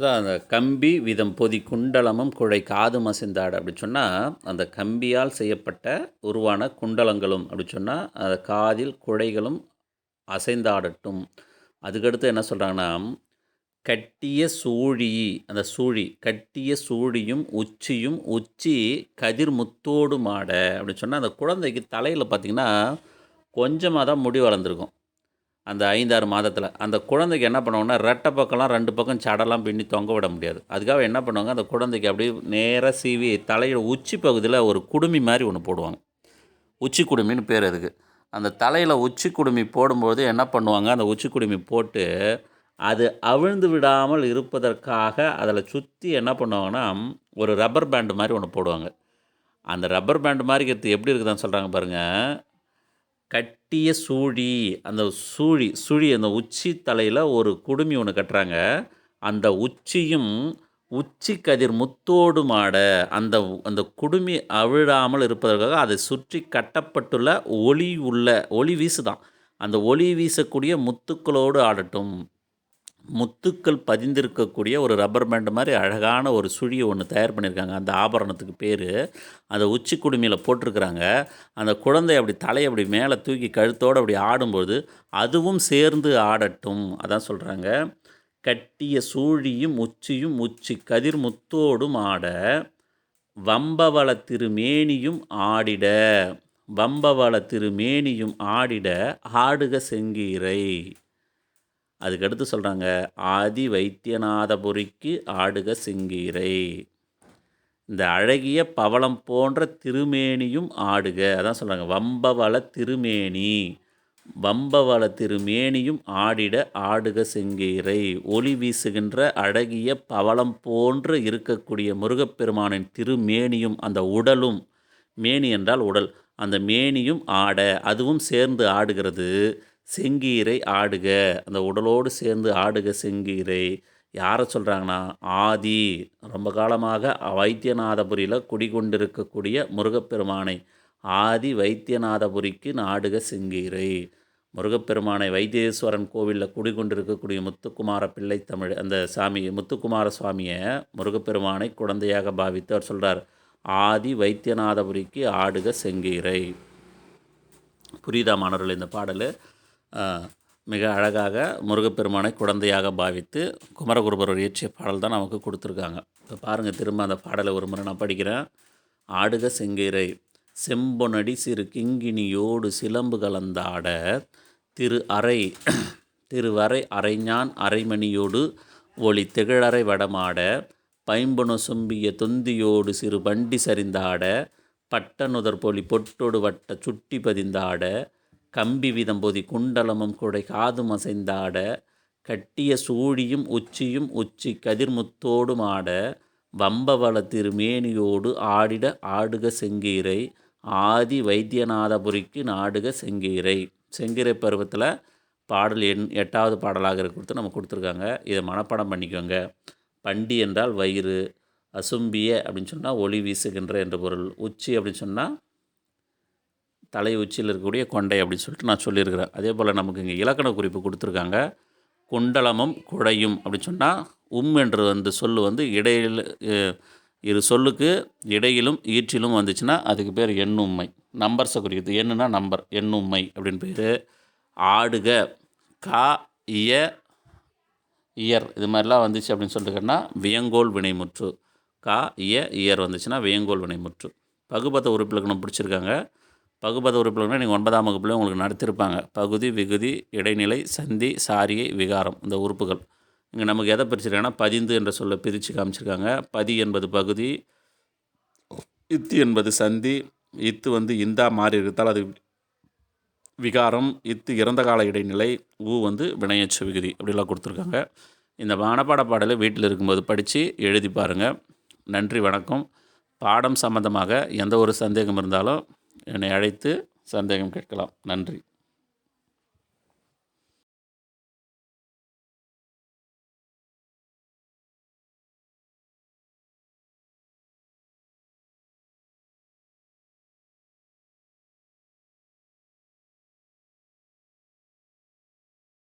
அதான் அந்த கம்பி விதம் பொதி குண்டலமும் குழை காது மசிந்தாடு அப்படின்னு சொன்னால் அந்த கம்பியால் செய்யப்பட்ட உருவான குண்டலங்களும் அப்படின்னு சொன்னால் அந்த காதில் குழைகளும் அசைந்தாடட்டும். அதுக்கடுத்து என்ன சொல்கிறாங்கன்னா கட்டிய சூழி அந்த சூழி கட்டிய சூழியும் உச்சியும் உச்சி கதிர் முத்தோடு மாட அப்படின்னு சொன்னால் அந்த குழந்தைக்கு தலையில் பார்த்திங்கன்னா கொஞ்சமாக தான் முடி வளர்ந்துருக்கும். அந்த ஐந்தாறு மாதத்தில். அந்த குழந்தைக்கு என்ன பண்ணுவாங்கன்னா ரெட்டை பக்கம்லாம் ரெண்டு பக்கம் சடலாம் பின்னி தொங்க விட முடியாது. அதுக்காக என்ன பண்ணுவாங்க அந்த குழந்தைக்கு அப்படியே நேராக சீவி தலையோட உச்சி பகுதியில் ஒரு குடுமி மாதிரி ஒன்று போடுவாங்க. உச்சி குடுமின்னு பேர் அதுக்கு. அந்த தலையில் உச்சி குடுமி போடும்போது என்ன பண்ணுவாங்க அந்த உச்சி குடுமி போட்டு அது அவிழ்ந்து விடாமல் இருப்பதற்காக அதில் சுற்றி என்ன பண்ணுவாங்கன்னா ஒரு ரப்பர் பேண்டு மாதிரி ஒன்று போடுவாங்க. அந்த ரப்பர் பேண்டு மாதிரி இருக்கிறது எப்படி இருக்குதான்னு சொல்கிறாங்க பாருங்கள் கட்டிய சூழி அந்த சூழி சுழி அந்த உச்சி தலையில் ஒரு குடுமி ஒன்று கட்டுறாங்க. அந்த உச்சியும் உச்சி கதிர் முத்தோடு மாட அந்த அந்த குடுமி அவிழாமல் இருப்பதற்காக அதை சுற்றி கட்டப்பட்டுள்ள ஒளி உள்ள ஒளி வீசுதான். அந்த ஒளி வீசக்கூடிய முத்துக்களோடு ஆடட்டும். முத்துக்கள் பதிந்திருக்கக்கூடிய ஒரு ரப்பர் பேண்டு மாதிரி அழகான ஒரு சுழியை ஒன்று தயார் பண்ணியிருக்காங்க. அந்த ஆபரணத்துக்கு பேர். அந்த உச்சி குடுமையில் போட்டிருக்கிறாங்க. அந்த குழந்தை அப்படி தலையை அப்படி மேலே தூக்கி கழுத்தோடு அப்படி ஆடும்போது அதுவும் சேர்ந்து ஆடட்டும். அதான் சொல்கிறாங்க கட்டிய சூழியும் உச்சியும் உச்சி கதிர் முத்தோடும் ஆட வம்பவள திருமேனியும் ஆடிட வம்பவள திருமேனியும் ஆடிட ஆடுக செங்கீரை. அதுக்கடுத்து சொல்கிறாங்க ஆதி வைத்தியநாதபுரிக்கு ஆடுக செங்கீரை. இந்த அழகிய பவளம் போன்ற திருமேனியும் ஆடுக. அதான் சொல்கிறாங்க வம்பவள திருமேனி வம்பவள திருமேனியும் ஆடிட ஆடுக செங்கீரை. ஒளி வீசுகின்ற அழகிய பவளம் போன்று இருக்கக்கூடிய முருகப்பெருமானின் திருமேனியும் அந்த உடலும் மேனி என்றால் உடல் அந்த மேனியும் ஆட அதுவும் சேர்ந்து ஆடுகிறது. செங்கீரை ஆடுக. அந்த உடலோடு சேர்ந்து ஆடுக செங்கீரை. யாரை சொல்கிறாங்கன்னா ஆதி. ரொம்ப காலமாக வைத்தியநாதபுரியில் குடிகொண்டிருக்கக்கூடிய முருகப்பெருமானை. ஆதி வைத்தியநாதபுரிக்கு நாடுக செங்கீரை. முருகப்பெருமானை வைத்தீஸ்வரன் கோவிலில் குடிகொண்டிருக்கக்கூடிய முத்துக்குமார பிள்ளை தமிழ் அந்த சாமி முத்துக்குமார சுவாமியை முருகப்பெருமானை குழந்தையாக பாவித்து அவர் சொல்கிறார் ஆதி வைத்தியநாதபுரிக்கு ஆடுக செங்கீரை. புரியுதா மாணவர்கள் இந்த பாடல்? மிக அழகாக முருகப்பெருமானை குழந்தையாக பாவித்து குமரகுருபரர் இயற்றிய பாடல் தான் நமக்கு கொடுத்துருக்காங்க. இப்போ பாருங்கள் திரும்ப அந்த பாடலை ஒரு முறை நான் படிக்கிறேன். ஆடுக செங்கீரை செம்பொனடி சிறு கிங்கினியோடு சிலம்பு கலந்தாட திரு அறை திருவரை அரைஞான் அரைமணியோடு ஒளி திகழறை வடமாட பைம்புணு சொம்பிய தொந்தியோடு சிறு பண்டி சரிந்தாட பட்டனுதர் பொலி பொட்டொடு வட்ட சுட்டி பதிந்தாட கம்பி விதம்பொதி குண்டலமும் குடை காதும் அசைந்தாட கட்டிய சூழியும் உச்சியும் உச்சி கதிர்முத்தோடும் ஆட வம்பவள திருமேனியோடு ஆடிட ஆடுக செங்கீரை ஆதி வைத்தியநாதபுரிக்கு நாடுக செங்கீரை. செங்கீரை பருவத்தில் பாடல் எண் எட்டாவது பாடலாக கொடுத்து நம்ம கொடுத்துருக்காங்க. இதை மனப்பாடம் பண்ணிக்கோங்க. பண்டி என்றால் வயிறு அசும்பிய அப்படின்னு சொன்னால் ஒளி வீசுகின்ற என்ற பொருள். உச்சி அப்படின்னு சொன்னால் தலை உச்சியில் இருக்கக்கூடிய கொண்டை அப்படின்னு சொல்லிட்டு நான் சொல்லியிருக்கிறேன். அதே போல் நமக்கு இங்கே இலக்கண குறிப்பு கொடுத்துருக்காங்க. குண்டலமும் குடையும் அப்படின்னு சொன்னால் உம் என்று வந்து சொல் வந்து இடையில் இரு சொல்லுக்கு இடையிலும் ஈற்றிலும் வந்துச்சுன்னா அதுக்கு பேர் எண்ணும்மை. நம்பர்ஸை குறிக்கிறது. எண்ணுனா நம்பர் எண்ணும்மை அப்படின்னு பேர். ஆடுக கா இய இயர். இது மாதிரிலாம் வந்துச்சு அப்படின்னு சொல்லிட்டுக்கன்னா வியங்கோல் வினைமுற்று. கா இய இயர் வந்துச்சுன்னா வியங்கோல் வினைமுற்று. பகுபத்த உறுப்பிலக்கணம் பிடிச்சிருக்காங்க. பகுபத உறுப்பினர்கள் நீங்கள் ஒன்பதாம் வகுப்புலேயும் உங்களுக்கு நடத்திருப்பாங்க. பகுதி விகுதி இடைநிலை சந்தி சாரியை விகாரம் இந்த உறுப்புகள். இங்கே நமக்கு எதை பிரிச்சிருக்காங்கன்னா பதிந்து என்ற சொல்ல பிரித்து காமிச்சிருக்காங்க. பதி என்பது பகுதி இத்து என்பது சந்தி இத்து வந்து இந்தா மாறி இருந்தால் அது விகாரம் இத்து இறந்த கால இடைநிலை ஊ வந்து வினையச்ச விகுதி அப்படிலாம் கொடுத்துருக்காங்க. இந்த மனப்பாட பாடலை வீட்டில் இருக்கும்போது படித்து எழுதி பாருங்கள் நன்றி வணக்கம். பாடம் சம்மந்தமாக எந்த ஒரு சந்தேகம் இருந்தாலும் என்னை அழைத்து சந்தேகம் கேட்கலாம். நன்றி.